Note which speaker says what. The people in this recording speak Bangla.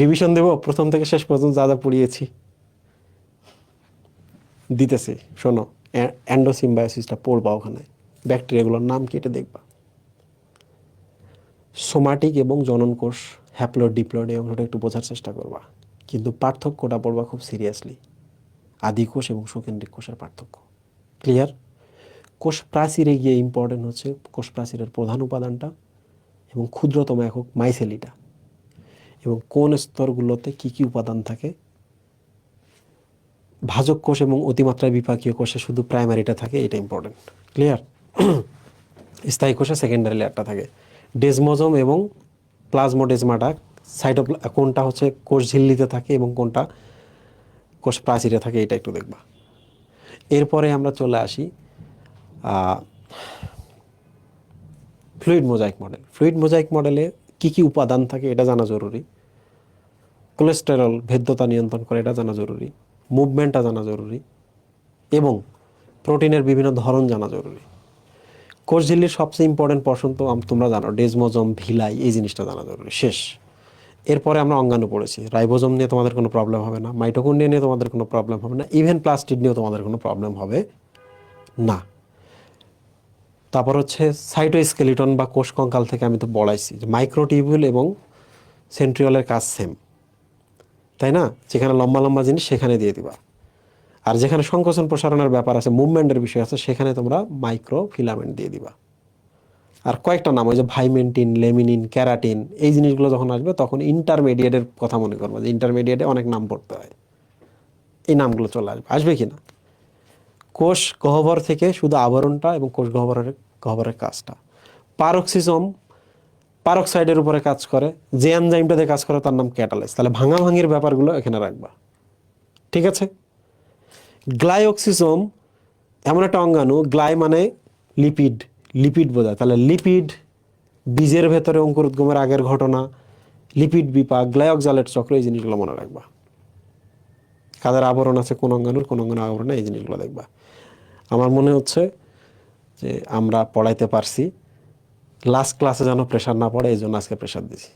Speaker 1: রিভিশন দেব, প্রথম থেকে শেষ পর্যন্ত যা যা পড়িয়েছি। দিতেছি, শোনো অ্যান্ডোসিম্বায়োসিসটা পড়বা ওখানে। ব্যাকটেরিয়াগুলোর নাম কি এটা দেখবা। সোমাটিক এবং জনন কোষ হ্যাপ্লোড ডিপ্লোড এই অংশটা একটু বোঝার চেষ্টা করবা। কিন্তু পার্থক্যটা পড়বা খুব সিরিয়াসলি আদি কোষ এবং সুকেন্দ্রিক কোষের পার্থক্য। ক্লিয়ার কোষ প্রাচীরে গিয়ে ইম্পর্টেন্ট হচ্ছে, কোষ প্রাচীরের প্রধান উপাদানটা এবং ক্ষুদ্রতম একক মাইসেলিটা এবং কোন স্তরগুলোতে কি কি উপাদান থাকে? ভাজক কোষ এবং অতিমাত্রায় বিপাকীয় কোষে শুধু প্রাইমারিটা থাকে, এটা ইম্পর্টেন্ট ক্লিয়ার স্থায়ী কোষে সেকেন্ডারি লেয়ারটা থাকে। ডেজমোজম এবং প্লাজমোডেজমাটা সাইটো কোনটা হচ্ছে কোষ ঝিল্লিতে থাকে এবং কোনটা কোষ প্রাচীরে থাকে, এটা একটু দেখবা। এরপরে আমরা চলে আসি fluid mosaic model fluid mosaic মডেলে কি কি উপাদান থাকে এটা জানা জরুরি। কোলেস্টেরল ভেদ্যতা নিয়ন্ত্রণ করে এটা জানা জরুরি। মুভমেন্টটা জানা জরুরি। এবং প্রোটিনের বিভিন্ন ধরন জানা জরুরি। কোষঝিল্লির সবচেয়ে ইম্পর্টেন্ট পর্সন তো তোমরা জানো ডেজমোজম ভিলাই এই জিনিসটা জানা জরুরি। শেষ। এরপরে আমরা অঙ্গাণু পড়েছি। রাইবোজম নিয়ে তোমাদের কোনো প্রবলেম হবে না। মাইটোকন্ড্রিয়া নিয়ে তোমাদের কোনো প্রবলেম হবে না। ইভেন প্লাস্টিড নিয়েও তোমাদের কোনো প্রবলেম হবে না। তারপর হচ্ছে সাইটোস্কেলিটন বা কোষ কঙ্কাল থেকে আমি তো বলাইছি যে মাইক্রোটিউবুল এবং সেন্ট্রিওলের কাজ সেম তাই না? যেখানে লম্বা লম্বা জিনিস সেখানে দিয়ে দিবা। আর যেখানে সংকোচন প্রসারণের ব্যাপার আছে, মুভমেন্টের বিষয় আছে, সেখানে তোমরা মাইক্রো ফিলামেন্ট দিয়ে দিবা। আর কয়েকটা নাম, ওই যে ভাইমেন্টিন, লেমিনিন, ক্যারাটিন, এই জিনিসগুলো যখন আসবে, তখন ইন্টারমিডিয়েটের কথা মনে করব, যে ইন্টারমিডিয়েটে অনেক নাম পড়তে হয়। এই নামগুলো চলে আসবে। আসবে কি না? কোষ গহ্বর থেকে শুধু আবরণটা এবং কোষ গহ্বরের গহ্বরের কাজটা। পারক্সিজম পারক্সাইডের উপরে কাজ করে, যে এনজাইমটাতে কাজ করে তার নাম ক্যাটালাইজ তাহলে ভাঙা ভাঙির ব্যাপারগুলো এখানে রাখবা। ঠিক আছে? গ্লাইঅক্সিজম এমন একটা অঙ্গাণু, গ্লাই মানে লিপিড লিপিড বোঝায়। তাহলে লিপিড বীজের ভেতরে অঙ্কুরোদ্গমের আগের ঘটনা, লিপিড বিপাক গ্লাইঅক্সালেট চক্র, এই জিনিসগুলো মনে রাখবা। কাদের আবরণ আছে, কোন অঙ্গাণুর কোন অঙ্গাণুর আবরণ এই জিনিসগুলো দেখবা। আমার মনে হচ্ছে যে আমরা পড়াইতে পারছি লাস্ট ক্লাসে যেন প্রেশার না পড়ে, এই জন্য আজকে প্রেশার দিছি।